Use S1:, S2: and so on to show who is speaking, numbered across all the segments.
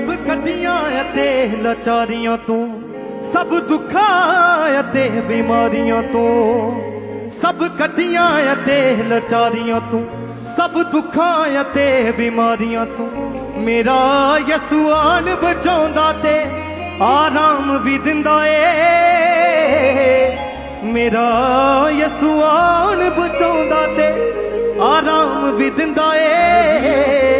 S1: ਸਭ ਕੱਢੀਆਂ ਅਤੇ ਲਾਚਾਰੀਆਂ ਤੋਂ, ਸਭ ਦੁੱਖਾਂ ਅਤੇ ਬਿਮਾਰੀਆਂ ਤੋਂ, ਸਭ ਕੱਢੀਆਂ ਅਤੇ ਲਾਚਾਰੀਆਂ ਤੋਂ, ਸਭ ਦੁੱਖਾਂ ਅਤੇ ਬਿਮਾਰੀਆਂ ਤੋਂ। ਮੇਰਾ ਯਸੂਆਨ ਬਚਾਉਂਦਾ ਤੇ ਆਰਾਮ ਵੀ ਦਿੰਦਾ ਏ। ਮੇਰਾ ਯਸੂਆਨ ਬਚਾਉਂਦਾ ਤੇ ਆਰਾਮ ਵੀ ਦਿੰਦਾ ਏ।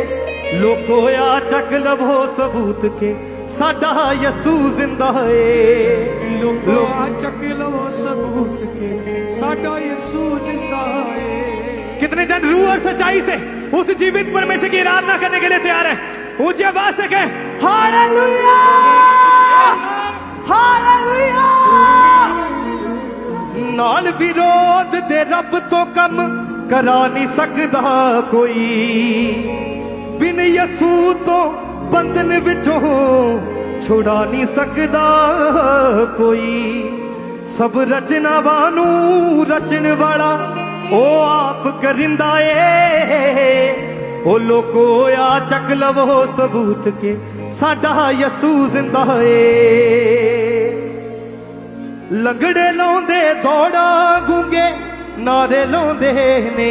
S1: ਲੋਕੋ ਆ ਚੱਕ ਲਵੋ ਸਬੂਤ ਕੇ ਸਾਡਾ ਯਸੂ ਜ਼ਿੰਦਾ ਏ
S2: ਲੋਕੋ ਆ ਚੱਕ ਲਵੋ ਸਬੂਤ ਕੇ ਸਾਡਾ ਯਿਸੂ ਜਿੰਦਾ ਹੈ
S1: कितने जन रूह और सच्चाई से उस जीवित परमेश्वर की आराधना करने के लिए तैयार है ऊंची आवाज से कहें हालेलुया हालेलुया ਨਾਲ ਵਿਰੋਧ ਦੇ ਰੱਬ ਤੋਂ ਕੰਮ ਕਰਾ ਨਹੀਂ ਸਕਦਾ ਕੋਈ ਬਿਨ ਯਸੂ ਤੋਂ ਬੰਧਨ ਵਿੱਚੋਂ ਛੁਡਾ ਨਹੀਂ ਸਕਦਾ ਕੋਈ। ਸਭ ਰਚਨਾਵਾਂ ਨੂੰ ਰਚਣ ਵਾਲਾ ਉਹ ਆਪ ਕਰਿੰਦਾ ਏ। ਉਹ ਲੋਕੋ ਆ ਚੱਕ ਲਵੋ ਸਬੂਤ ਕੇ ਸਾਡਾ ਯਸੂ ਜ਼ਿੰਦਾ ਏ। ਲੰਗੜੇ ਲਾਉਂਦੇ, ਦੌੜਾ ਗੂੰਗੇ, ਨਾਰੇ ਲਾਉਂਦੇ ਨੇ।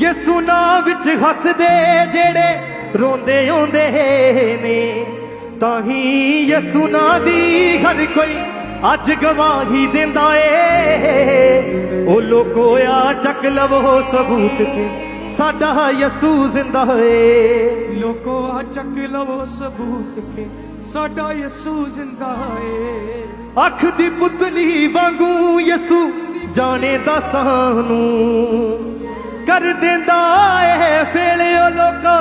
S1: ਯਿਸੂ ਨਾਂ ਵਿੱਚ ਹੱਸਦੇ ਜਿਹੜੇ ਰੋਂਦੇ ਆਉਂਦੇ ਨੇ ਤਾਂ ਹੀ ਯਿਸੂ ਨਾਂ ਦੀ ਹਰ ਕੋਈ ਅੱਜ ਗਵਾਹੀ ਦਿੰਦਾ ਏ। ਉਹ ਲੋਕੋ ਆ ਚੱਕ ਲਵੋ ਸਬੂਤ ਕੇ ਸਾਡਾ ਯਿਸੂ ਜ਼ਿੰਦਾ ਏ।
S2: ਲੋਕੋ ਆ ਚੱਕ ਲਵੋ ਸਬੂਤ ਕੇ ਸਾਡਾ ਯਿਸੂ ਜਿੰਦਾ ਹੈ
S1: ਅੱਖ ਦੀ ਪੁਤਲੀ ਵਾਂਗੂ ਯਸੂ ਜਾਣੇ ਦਾ ਸਾਨੂੰ ਕਰ ਦਿੰਦਾ ਏ ਫੇਲਿਓ ਲੋਕਾਂ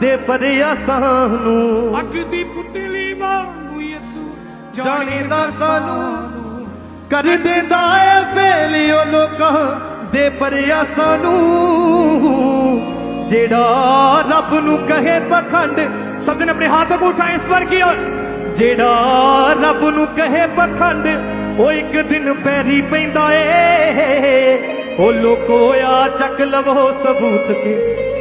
S1: ਦੇ ਪਰਿਆਸਾਂ ਨੂੰ।
S2: ਅੱਗ ਦੀ ਪੁਤਲੀ ਵਾਂਗੂ ਯਿਸੂ
S1: ਜਾਣੇ ਦਾ ਸਾਨੂੰ ਕਰ ਦਿੰਦਾ ਏ ਫੇਲਿਓ ਲੋਕਾਂ ਦੇ ਪਰਿਆਸਾਂ ਨੂੰ। ਜਿਹੜਾ ਰੱਬ ਨੂੰ ਕਹੇ ਪਖੰਡ ਸਭ ਨੇ ਆਪਣੇ ਹੱਥ ਕੋ ਉਠਾਏ ਸਵਰ ਕੀ ਔਰ ਜਿਹੜਾ ਰੱਬ ਨੂੰ ਕਹੇ ਪਖੰਡ ਉਹ ਇੱਕ ਦਿਨ ਪੈਰੀ ਪੈਂਦਾ ਏ। ਉਹ ਲੋਕੋ, ਆ ਚੱਕ ਲਵੋ ਸਬੂਤ ਕੇ।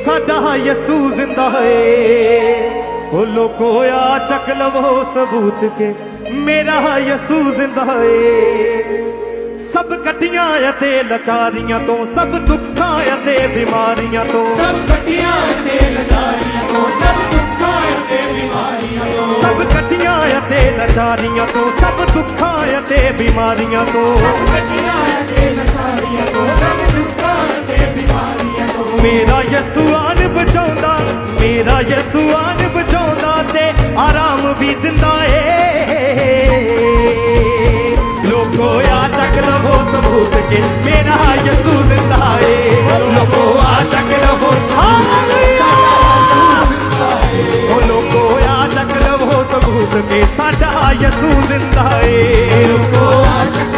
S1: ਸਾਡਾ ਯਸੂ ਜ਼ਿੰਦਾ ਏ। ਉਹ ਲੋਕੋ, ਆ ਚੱਕ ਲਵੋ ਸਬੂਤ ਕੇ। ਮੇਰਾ ਯਸੂ ਜ਼ਿੰਦਾ ਹੈ ਸਭ ਕੱਟੀਆਂ ਅਤੇ ਲਚਾਰੀਆਂ ਤੋਂ, ਸਭ ਦੁੱਖਾਂ ਅਤੇ ਬਿਮਾਰੀਆਂ ਤੋਂ।
S2: ਸਭ ਕੱਟੀਆਂ ਤੇ ਲਜਾਰੀਆਂ ਤੋਂ, ਸਭ ਤੋਂ
S1: ਸਭ ਕੱਟੀਆਂ ਅਤੇ ਲਾਚਾਰੀਆਂ ਤੋਂ, ਸਭ ਦੁੱਖਾਂ ਅਤੇ ਬਿਮਾਰੀਆਂ ਤੋਂ।
S2: ਤੇ ਲਜਾਰੀਆਂ ਤੋਂ ਸਭ ਦੁੱਖਾਂ ਤੇ ਬਿਮਾਰੀਆਂ ਤੋਂ
S1: ਮੇਰਾ ਯਸੂਆਨ ਬਚਾਉਂਦਾ, ਮੇਰਾ ਯਸੂ ਬਚਾਉਂਦਾ ਤੇ ਆਰਾਮ ਵੀ ਦਿੰਦਾ ਏ। ਲੋਕੋ, ਆ ਚੱਕ ਲਵੋ ਸਬੂਤ ਕੇ ਮੇਰਾ ਯਸੂ ਦਿੰਦਾ ਏ। ਲੋਕੋ, ਆ ਚੱਕ ਲਵੋ ਹਾਲੇਲੂਇਆ ਸਬੂਤ ਸਾਡਾ ਯਸੂ ਜ਼ਿੰਦਾ ਏ। ਲੋਕੋ
S2: ਆ ਚੱਕ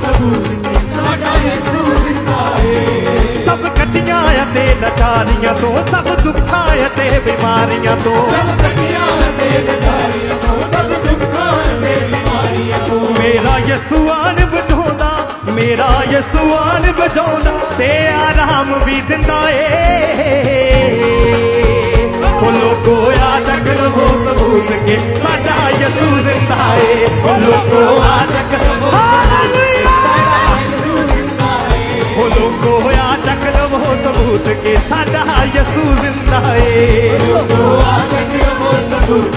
S2: ਸਬੂਤ ਸਾਡਾ ਯਿਸੂ ਜਿੰਦਾ ਹੈ
S1: ਸਭ ਕੱਟੀਆਂ ਅਤੇ ਲਾਚਾਰੀਆਂ ਤੋਂ, ਸਭ ਦੁੱਖਾਂ ਅਤੇ ਬਿਮਾਰੀਆਂ ਤੋਂ।
S2: ਸਭ ਕੱਟੀਆਂ ਤੇ ਲਜਾਰੀਆਂ ਤੋਂ ਸਭ ਦੁੱਖਾਂ ਤੇ ਬਿਮਾਰੀਆਂ ਤੋਂ
S1: ਮੇਰਾ ਯਸੂ ਆਨ ਬਚਾਉਂਦਾ ਮੇਰਾ ਯਸੂ ਆਨ ਬਚਾਉਂਦਾ ਤੇ ਆਰਾਮ ਵੀ ਦਿੰਦਾ ਏ। ਲੋਕੋ ਆ ਚੱਕ ਲਵੋ ਸਬੂਤ ਕੇ ਸਾਡਾ ਯਸੂ ਜ਼ਿੰਦਾ ਏ। ਉਹ ਲੋਕੋ ਆ ਚੱਕ ਲਵੋ ਉਹ ਲੋਕੋ ਆ ਚੱਕ ਲਵੋ ਸਬੂਤ ਕੇ ਸਾਡਾ ਯਸੂ ਜ਼ਿੰਦਾ ਏ।
S2: ਲੋਕੋ ਆ ਚੱਕ ਲਵੋ ਸਬੂਤ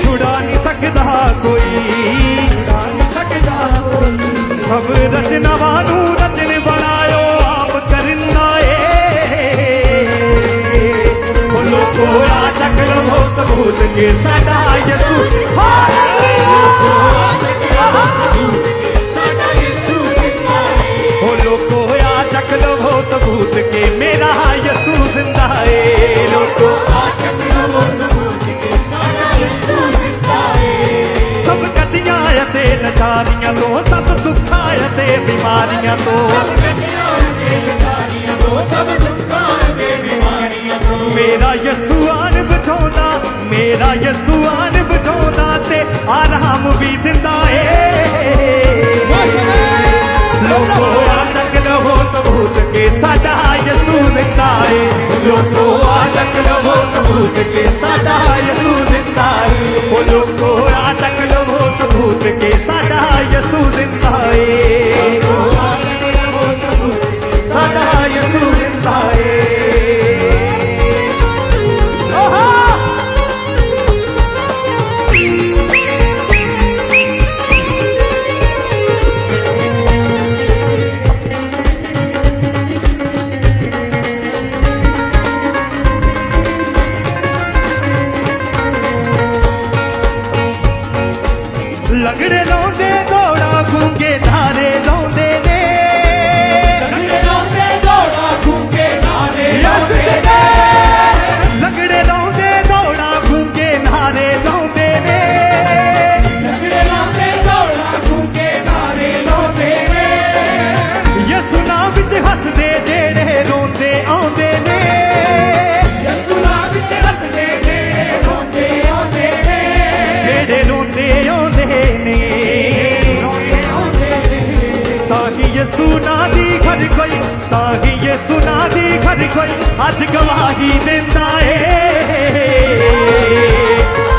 S2: ਸਬੂਤ ਕੇ ਸਾਡਾ ਯਸੂ। ਹੋ
S1: ਲੋਕੋ ਸਬੂਤ ਕੇ ਸਾਡਾ ਯਸੂ ਜ਼ਿੰਦਾ ਏ ਹੋ ਲੋਕੋ ਆ ਚੱਕ ਲਵੋ ਸਬੂਤ ਕੇ ਮੇਰਾ ਯਸੂ ਜ਼ਿੰਦਾ ਏ। ਲੋਕੋ ਆ ਚੱਕ ਲਵੋ ਸਬੂਤ ਕੇ ਸਾਡਾ ਯਸੂ ਜ਼ਿੰਦਾ ਏ।
S2: ਸਭ ਕਦੀਆਂ ਅਤੇ ਨਜਾਰੀਆਂ ਤੋਂ, ਸਭ ਦੁੱਖਾਂ ਅਤੇ ਬਿਮਾਰੀਆਂ ਤੋਂ।
S1: ਸਭ ਕਦੀਆਂ ਅਤੇ ਨਜਾਰੀਆਂ ਤੋਂ, ਸਭ ਮੇਰਾ ਯਸੂ ਆਨ ਬਚਾਉਂਦਾ ਤੇ ਆਰਾਮ ਵੀ ਦਿੰਦਾ ਏ। ਲੋਕੋ ਆ ਤੱਕ ਲਵੋ ਸਬੂਤ ਕੇ ਸਾਡਾ ਯਸੂ ਜ਼ਿੰਦਾ ਏ। ਲੋਕੋ ਆ ਤੱਕ ਲਵੋ ਸਬੂਤ ਕੇ ਸਾਡਾ ਯਸੂ ਜ਼ਿੰਦਾ ਏ। ਉਹ ਲੋਕੋ ਆ ਤੱਕ ਲਵੋ ਸਬੂਤ ਕੇ ਸਾਡਾ ਯਸੂ ਜ਼ਿੰਦਾ ਏ। ਅੱਜ ਗਵਾਹੀ ਦਿੰਦਾ ਏ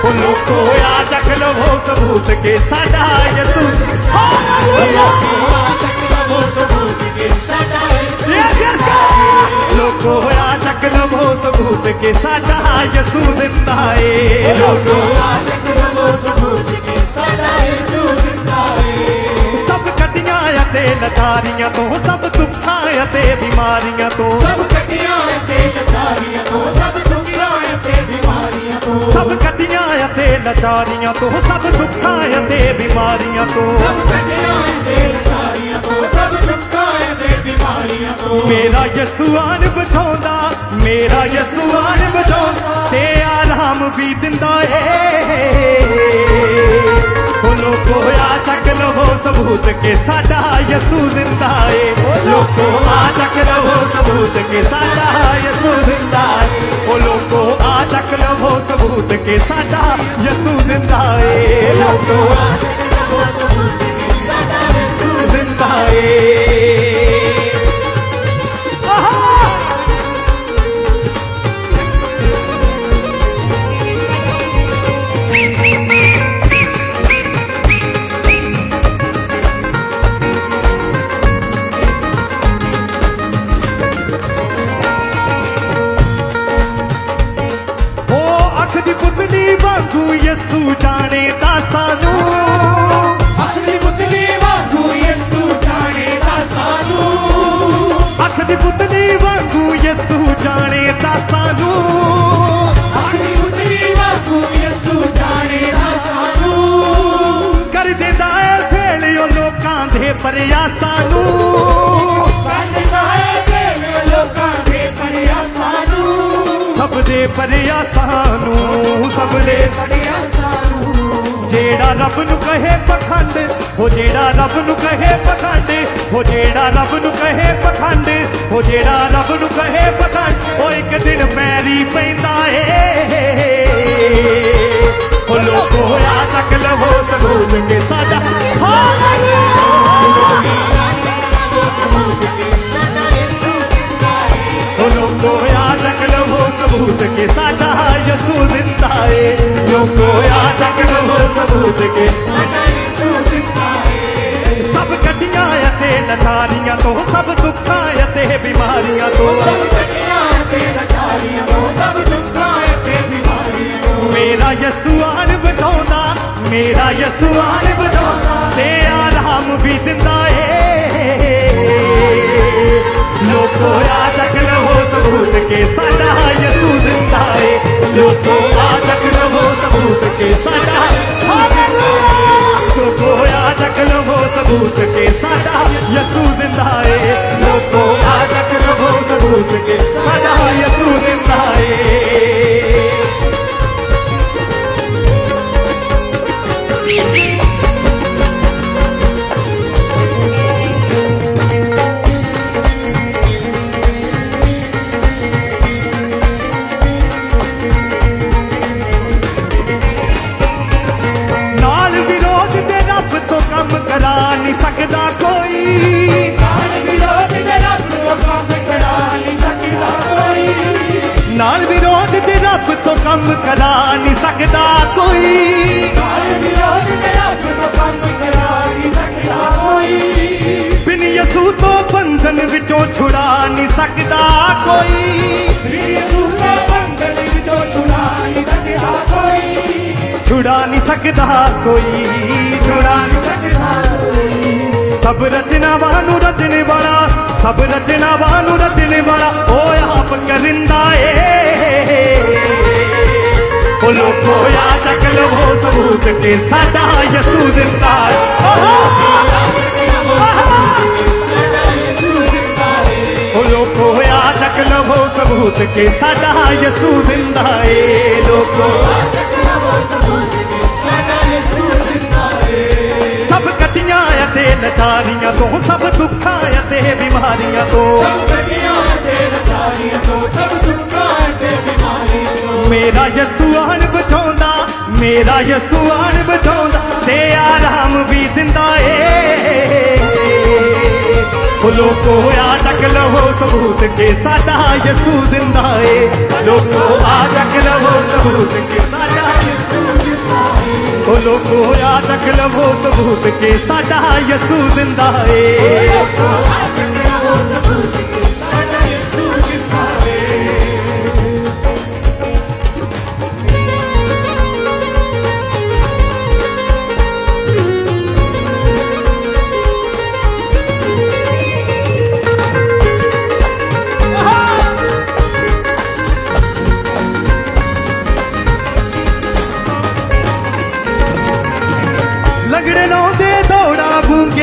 S1: ਉਹ ਲੋਕੋ ਆ ਚੱਕ ਲਵੋ ਸਬੂਤ ਕੇ ਸਾਡਾ ਯਸੂ ਹਾਲੇਲੂਇਆ
S2: ਉਹ ਸਬੂਤ ਕੇ ਸਾਡਾ ਯਿਸੂ
S1: ਯੈਸ ਯੈਸ ਲੋਕੋ ਆ ਚੱਕ ਲਵੋ ਸਬੂਤ ਕੇ ਸਾਡਾ ਯਸੂ ਦਿੰਦਾ ਏ
S2: ਲੋਕੋ ਆ ਚੱਕ ਲਵੋ ਸਬੂਤ ਕੇ ਸਾਡਾ ਯਿਸੂ ਜ਼ਿੰਦਾ ਏ
S1: ਸਭ ਕੱਟੀਆਂ ਅਤੇ ਨਕਾਰੀਆਂ ਤੋਂ ਸਭ ਦੁੱਖਾਂ ਅਤੇ ਬਿਮਾਰੀਆਂ ਤੋਂ
S2: ਸਭ ਕੱਟੀਆਂ ਤੇ ਲਚਾਰੀਆਂ ਤੋਂ ਸਭ ਦੁੱਖਾਂ ਤੇ ਬਿਮਾਰੀਆਂ ਤੋਂ।
S1: ਸਭ ਕੱਟੀਆਂ ਅਤੇ ਨਚਾਰੀਆਂ ਤੋਂ ਸਭ ਦੁੱਖਾਂ ਅਤੇ ਬਿਮਾਰੀਆਂ ਤੋਂ।
S2: ਸਭ ਕੱਟੀਆਂ ਤੇ ਲਚਾਰੀਆਂ ਤੋਂ ਸਭ ਦੁੱਖਾਂ ਤੇ ਬਿਮਾਰੀਆਂ ਤੋਂ।
S1: ਮੇਰਾ ਯਸੂ ਆਨ ਬਚਾਉਂਦਾ ਮੇਰਾ ਯਸੂ ਆਨ ਬਚਾਉਂਦਾ ਤੇ ਆਰਾਮ ਵੀ ਦਿੰਦਾ ਏ। ਉਹ ਲੋਕੋ ਆ ਚੱਕ ਲਵੋ ਸਬੂਤ ਕੇ ਸਾਡਾ ਯਸੂ ਜ਼ਿੰਦਾ ਏ। ਲੋਕੋ ਆ ਚੱਕ ਲਵੋ ਸਬੂਤ ਕੇ ਸਾਡਾ ਯਸੂ ਜ਼ਿੰਦਾ ਏ। ਉਹ ਲੋਕੋ ਆ ਚੱਕ ਲਵੋ ਸਬੂਤ ਕੇ ਸਾਡਾ ਯਸੂ ਜ਼ਿੰਦਾ ਜਾਣੇ ਤਾਂ ਸਾਨੂੰ
S2: ਆਪਣੀ ਮੁਤਲੀ ਵਾਂਗੂ ਯਿਸੂ ਜਾਣੇ ਦਾ ਸਾਨੂੰ
S1: ਕਰ ਦਿੰਦਾ ਏ ਫੇਲ ਉਹ ਲੋਕਾਂ ਦੇ ਪਰਿਆਸਾਂ ਨੂੰ।
S2: ਬੰਦਾ ਹੈ ਤੇ ਲੋਕਾਂ ਦੇ ਪਰਿਆਸਾਂ ਨੂੰ।
S1: ਸਭ ਦੇ ਪਰਿਆਸਾਂ ਨੂੰ ਸਭ ਦੇ
S2: ਪਰਿਆਸਾਂ ਨੂੰ।
S1: ਜਿਹੜਾ ਰੱਬ ਨੂੰ ਕਹੇ ਪਖੰਡ ਉਹ ਜਿਹੜਾ ਰੱਬ ਨੂੰ ਕਹੇ ਪਖੰਡ, ਉਹ ਜਿਹੜਾ ਰੱਬ ਨੂੰ ਕਹੇ ਪਖੰਡ, ਉਹ ਜਿਹੜਾ ਰੱਬ ਨੂੰ ਕਹੇ ਪਖੰਡ, ਉਹ ਇੱਕ ਦਿਨ ਪੈਰੀ ਪੈਂਦਾ ਏ। ਉਹ ਲੋਕੋ ਆ ਤੱਕ ਲਵੋ ਸਬੂਤ ਕੇ ਸਾਡਾ ਉਹ ਲੋਕੋ ਆ ਤੱਕ ਲਵੋ ਸਬੂਤ ਕੇ ਸਾਡਾ ਯਸੂ ਜ਼ਿੰਦਾ ਏ। ਲੋਕੋ ਆ ਤੱਕ ਲਵੋ ਸਬੂਤ ਕੇ
S2: ਸਾਡਾ
S1: ਅਤੇ ਨਥਾਰੀਆਂ ਤੋਂ ਸਭ ਦੁੱਖਾਂ ਅਤੇ ਬਿਮਾਰੀਆਂ ਤੋਂ।
S2: ਸਭ ਕੱਟੀਆਂ ਤੇ ਲਚਾਰੀਆਂ ਤੋਂ ਸਭ ਦੁੱਖਾਂ ਤੇ ਬਿਮਾਰੀਆਂ ਤੋਂ।
S1: ਮੇਰਾ ਯਸੂ ਆਨ ਬਚਾਉਂਦਾ ਮੇਰਾ ਯਸੂ ਆਨ ਬਚਾਉਂਦਾ ਤੇ ਆਰਾਮ ਵੀ ਦਿੰਦਾ ਏ। ਲੋਕੋ ਚੱਕ ਲਵੋ ਸਬੂਤ ਕੇ ਸਾਡਾ ਯਸੂ ਜ਼ਿੰਦਾ ਏ। ਲੋਕੋ ਸਕਦਾ ਕੋਈ ਛੁਡਾ ਨਹੀਂ ਸਕਦਾ। ਕੋਈ ਸਭ ਰਚਨਾਵਾਂ ਨੂੰ ਰਚਣ ਵਾਲਾ, ਸਭ ਰਚਨਾਵਾਂ ਨੂੰ ਰਚਣ ਵਾਲਾ ਉਹ ਆਪ ਕਰਿੰਦਾ ਏ। ਉਹ ਲੋਕੋ, ਆ ਚੱਕ ਲਵੋ ਸਬੂਤ ਕੇ ਸਾਡਾ ਯਸੂ ਜ਼ਿੰਦਾ ਏ। ਉਹ ਲੋਕੋ, ਆ ਚੱਕ ਲਵੋ ਸਬੂਤ ਕੇ ਸਾਡਾ ਯਸੂ ਜ਼ਿੰਦਾ ਏ। ਲੋਕੋ ਸਭ ਅਤੇ ਨਚਾਰੀਆਂ ਤੋਂ, ਸਭ ਦੁੱਖਾਂ ਅਤੇ ਬਿਮਾਰੀਆਂ ਤੋਂ। ਮੇਰਾ ਯਸੂ ਆਣ ਬਚਾਉਂਦਾ, ਮੇਰਾ ਯਸੂ ਆਣ ਬਚਾਉਂਦਾ, ਤੇ ਆਰਾਮ ਵੀ ਦਿੰਦਾ ਏ। ਉਹ ਲੋਕੋ, ਆ ਚੱਕ ਲਵੋ ਸਬੂਤ ਕੇ ਸਾਡਾ ਯਸੂ ਦਿੰਦਾ ਏ। ਲੋਕੋ, ਆ ਚੱਕ ਲਵੋ ਸਬੂਤ ਕੇ ਸਾਡਾ ਉਹ ਲੋਕੋ ਆ ਚੱਕ ਲਵੋ ਸਬੂਤ ਕੇ ਸਾਡਾ ਯਸੂ ਦਿੰਦਾ ਏ। ਲੰਗੜੇ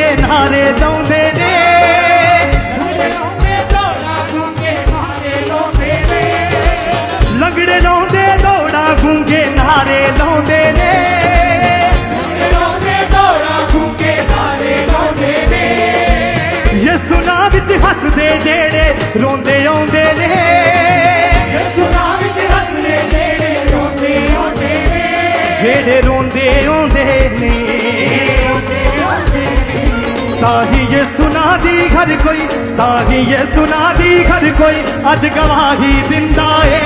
S1: ਗੂੰਗੇ ਨਾਰੇ ਲਾਉਂਦੇ ਨੇ। ਲੰਗੜੇ ਲਾਉਂਦੇ ਦੌੜਾ ਗੂੰਗੇ ਨਾਰੇ ਲਾਉਂਦੇ ਨੇ। ਯਿਸੂ ਨਾਂ। ਵਿੱਚ ਹੱਸਦੇ ਜਿਹੜੇ ਰੋਂਦੇ ਆਉਂਦੇ ਨੇ। ਜਿਹੜੇ ਰੋਂਦੇ ਆਉਂਦੇ ਨਾਂ। ਦੀ ਘਰ ਕੋਈ ਤਾਂ ਹੀ ਯਿਸੂ ਨਾਂ ਦੀ ਘਰ ਕੋਈ ਅੱਜ ਗਵਾਹੀ ਦਿੰਦਾ ਏ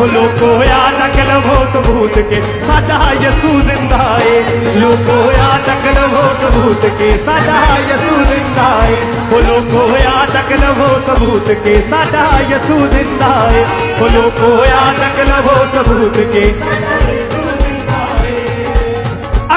S1: ਉਹ ਲੋਕੋ ਆ ਚੱਕ ਲਵੋ ਸਬੂਤ ਕੇ ਸਾਡਾ ਯਿਸੂ ਜ਼ਿੰਦਾ ਏ ਲੋਕੋ ਆ ਚੱਕ ਲਵੋ ਸਬੂਤ ਕੇ ਸਾਡਾ ਯਿਸੂ ਜ਼ਿੰਦਾ ਏ ਉਹ ਲੋਕੋ ਆ ਚੱਕ ਲਵੋ ਸਬੂਤ ਕੇ ਸਾਡਾ ਯਿਸੂ ਜ਼ਿੰਦਾ ਏ ਉਹ ਲੋਕੋ ਆ ਚੱਕ ਲਵੋ ਸਬੂਤ ਕੇ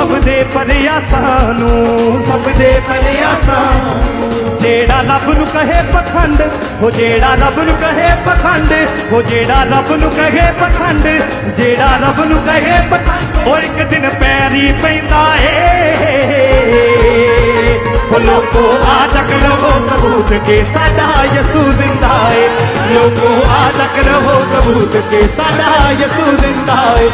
S1: ਸਭ ਦੇ ਪਰਿਆਸਾਂ ਨੂੰ, ਸਭ ਦੇ ਪਰਿਆਸਾਂ ਜਿਹੜਾ ਰੱਬ ਨੂੰ ਕਹੇ ਪਖੰਡ, ਉਹ ਜਿਹੜਾ ਰੱਬ ਨੂੰ ਕਹੇ ਪਖੰਡ, ਉਹ ਜਿਹੜਾ ਰੱਬ ਨੂੰ ਕਹੇ ਪਖੰਡ, ਜਿਹੜਾ ਰੱਬ ਨੂੰ ਕਹੇ ਪਖੰਡ। ਉਹ ਇੱਕ ਦਿਨ ਪੈਰੀ ਪੈਂਦਾ ਏ। ਉਹ ਲੋਕੋ ਆ ਚੱਕ ਲਵੋ ਸਬੂਤ ਕੇ ਸਾਡਾ ਯਸੂ ਜ਼ਿੰਦਾ ਏ। ਲੋਕੋ ਆ ਚੱਕ ਲਵੋ ਸਬੂਤ ਕੇ ਸਾਡਾ ਯਸੂ ਜ਼ਿੰਦਾ ਏ।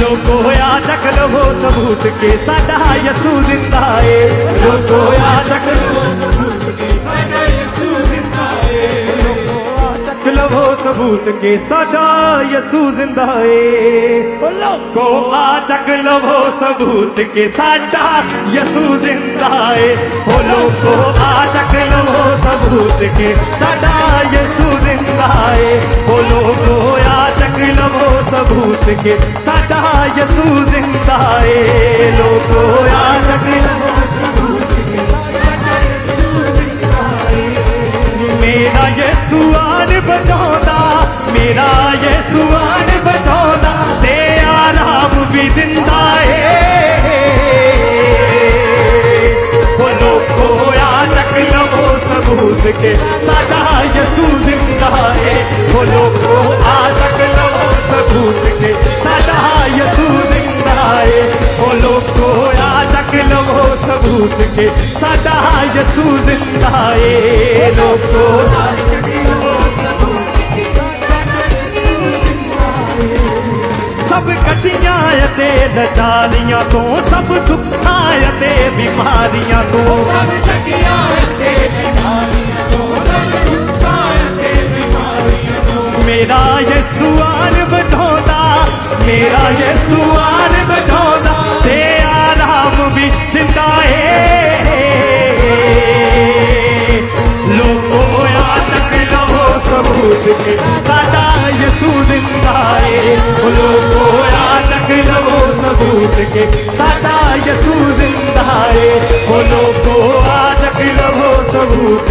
S1: ਲੋਕੋ ਆ ਚੱਕ ਲਵੋ ਸਬੂਤ ਕੇ ਸਾਡਾ ਯਸੂ ਜ਼ਿੰਦਾ ਏ। ਲੋਕੋ ਆ ਚੱਕ ਲਵੋ ਸਬੂਤ ਕੇ ਸਾਡਾ ਯਸੂ ਜ਼ਿੰਦਾ ਏ ਉਹ ਲੋਕੋ ਆ ਚੱਕ ਲਵੋ ਸਬੂਤ ਕੇ ਸਾਡਾ ਯਸੂ ਜ਼ਿੰਦਾ ਏ ਉਹ ਲੋਕੋ ਆ ਚੱਕ ਲਵੋ ਸਬੂਤ ਕੇ ਸਾਡਾ ਯਸੂ ਜ਼ਿੰਦਾ ਏ ਉਹ ਲੋਕੋ ਆ ਚੱਕ ਲਵੋ ਸਬੂਤ ਕੇ ਸਾਡਾ ਯਸੂ ਜ਼ਿੰਦਾ ਏ ਲੋਕੋ ਆ ਚੱਕ ਲਵੋ ਮੇਰਾ ਯਸੂ ਬਚਾਉਂਦਾ, ਮੇਰਾ ਯਸੂ ਆਨ ਬਚਾਉਂਦਾ ਤੇ ਆਰਾਮ ਵੀ ਦਿੰਦਾ ਏ। ਉਹ ਲੋਕੋ ਆ ਚੱਕ ਲਵੋ ਸਬੂਤ ਕੇ, ਸਾਡਾ ਯਸੂ ਜ਼ਿੰਦਾ ਏ। ਉਹ ਲੋਕੋ ਆ ਚੱਕ ਲਵੋ ਸਬੂਤ ਕੇ, ਸਾਡਾ ਯਸੂ ਜ਼ਿੰਦਾ ਏ। ਉਹ ਲੋਕੋ ਕਬੂਤ ਕੇ ਸਾਡਾ ਯਸੂ ਜ਼ਿੰਦਾ ਏ ਲੋਕੋ ਸਭ ਕਟੀਆਂ ਅਤੇ ਨਚਾਲੀਆਂ ਤੋਂ ਸਭ ਦੁੱਖਾਂ ਅਤੇ ਬਿਮਾਰੀਆਂ ਤੋਂ
S2: ਸਭ ਕਟੀਆਂ ਅਤੇ
S1: ਮੇਰਾ ਯਸੂ ਆਨ ਵਧਾਉਂਦਾ ਮੇਰਾ ਯਸੂ ਆਨ ਵਧਾਉਂਦਾ ਸਬੂਤ ਕੇ ਸਾਡਾ ਯਿਸੂ ਜ਼ਿੰਦਾ ਏ। ਓ ਲੋਕੋ ਆ ਤੱਕ ਲਵੋ ਸਬੂਤ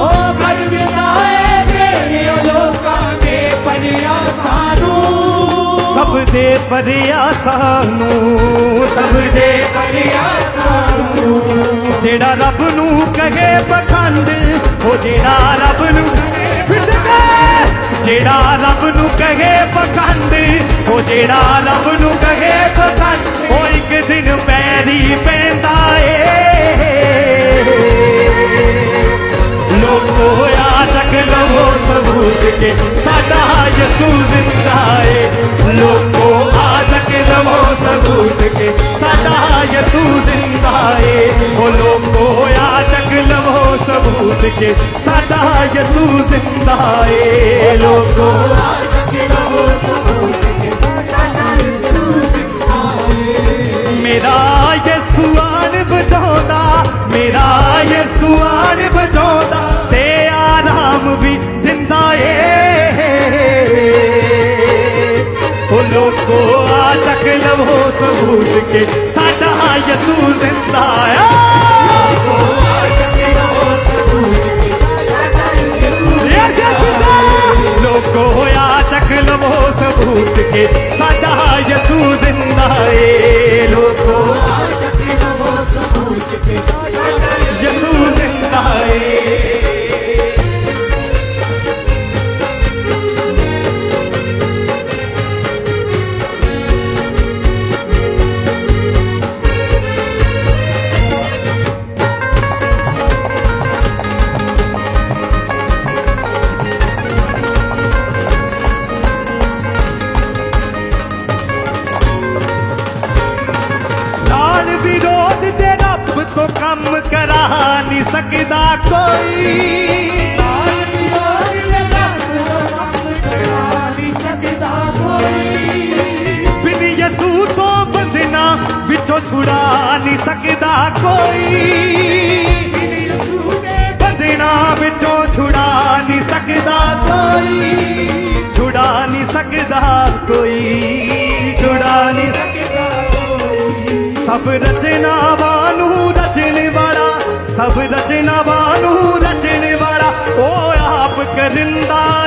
S2: ਓ ਏ ਲੋਕਾਂ ਦੇ ਪਰਿਆ ਸਾਨੂੰ।
S1: ਸਭ ਦੇ ਸਭ
S2: ਪਰਿਆ ਸਾਨੂੰ।
S1: ਜਿਹੜਾ ਰੱਬ ਨੂੰ ਕਹੇ ਪਖੰਡ ਉਹ ਜਿਹੜਾ ਰੱਬ ਨੂੰ ਫਿੱਟਦਾ ਜਿਹੜਾ ਰੱਬ ਨੂੰ ਕਹੇ ਪਖੰਡ ਉਹ ਜਿਹੜਾ ਰੱਬ ਨੂੰ ਕਹੇ ਪਖੰਡ। ਉਹ ਇੱਕ ਦਿਨ ਪੈਰੀ ਪੈਂਦਾ ਆ ਚੱਕ ਲਵੋ ਸਬੂਤ ਕੇ ਸਾਡਾ ਯਸੂ ਜ਼ਿੰਦਾ ਏ। ਲੋਕੋ ਆ ਚੱਕ ਲਵੋ ਸਬੂਤ ਕੇ ਸਾਡਾ ਯਸੂ ਜ਼ਿੰਦਾ ਏ। ਓ ਲੋਕੋ ਆ ਚੱਕ ਲਵੋ ਸਬੂਤ ਕੇ ਸਾਡਾ ਯਸੂ ਜ਼ਿੰਦਾ ਏ। ਲੋਕੋ ਲਵੋ ਸਬੂਤ ਕੇ ਸਾਡਾ ਯਸੂ ਜ਼ਿੰਦਾ ਆ। ਲੋਕੋ ਹੋਇਆ ਚੱਕ ਲਵੋ ਸਬੂਤ ਕੇ ਸਾਡਾ ਯਸੂ ਜ਼ਿੰਦਾ ਏ। ਲੋਕੋ ਯਸੂ ਕੋਈ। ਬੰਦਨਾ ਵਿੱਚੋਂ ਛੁਡਾ ਨਹੀਂ ਸਕਦਾ ਕੋਈ। ਛੁਡਾ ਨਹੀਂ ਸਕਦਾ ਕੋਈ। ਛੁਡਾ ਨਹੀਂ ਸਕਦਾ ਸਭ ਰਚਨਾਵਾਂ ਨੂੰ ਰਚਣ ਵਾਲਾ, ਸਭ ਰਚਨਾਵਾਂ ਨੂੰ ਰਚਣ ਵਾਲਾ, ਉਹ ਆਪ ਕਰਿੰਦਾ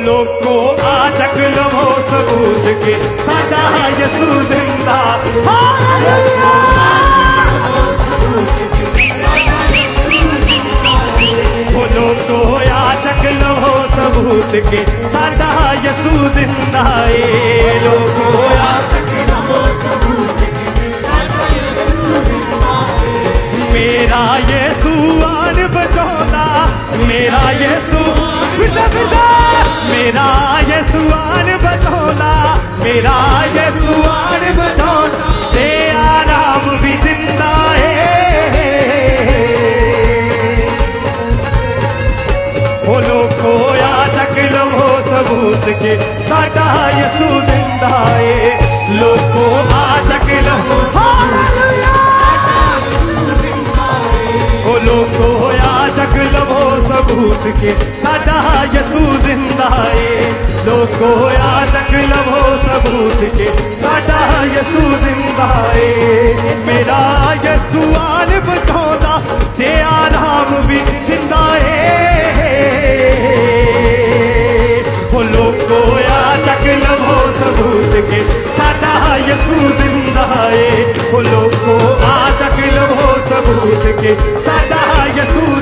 S1: ਲੋਕੋ ਆ ਚੱਕ ਲਵੋ ਸਬੂਤ ਕੇ ਸਾਡਾ ਯਸੂ ਜ਼ਿੰਦਾ ਹਾਲੇਲੂਇਆ ਲੋਕੋ ਆ ਚੱਕ ਲਵੋ ਸਬੂਤ ਕੇ ਸਾਡਾ ਯਸੂ ਜ਼ਿੰਦਾ ਏ ਮੇਰਾ ਯੇਸੂ ਆਨ ਬਚਾਉਂਦਾ ਤੇ ਆਰਾਮ ਵੀ ਦਿੰਦਾ ਏ। ਉਹ ਲੋਕੋ, ਆ ਚੱਕ ਲਵੋ ਸਬੂਤ ਕੇ ਸਾਡਾ ਯਸੂ ਦਿੰਦਾ ਏ। ਲੋਕੋ, ਆ ਚੱਕ ਲਵੋ سوچ کے ساڈا یسو زندہ اے لوکو یاد لو سبوت کے ساڈا یسو زندہ اے میرا یسو آل بچاؤندا تے آرام وی زندہ اے او لوکو لو سبوت کے ساڈا یسو زندہ اے او تک لو سبوت کے ساڈا یسو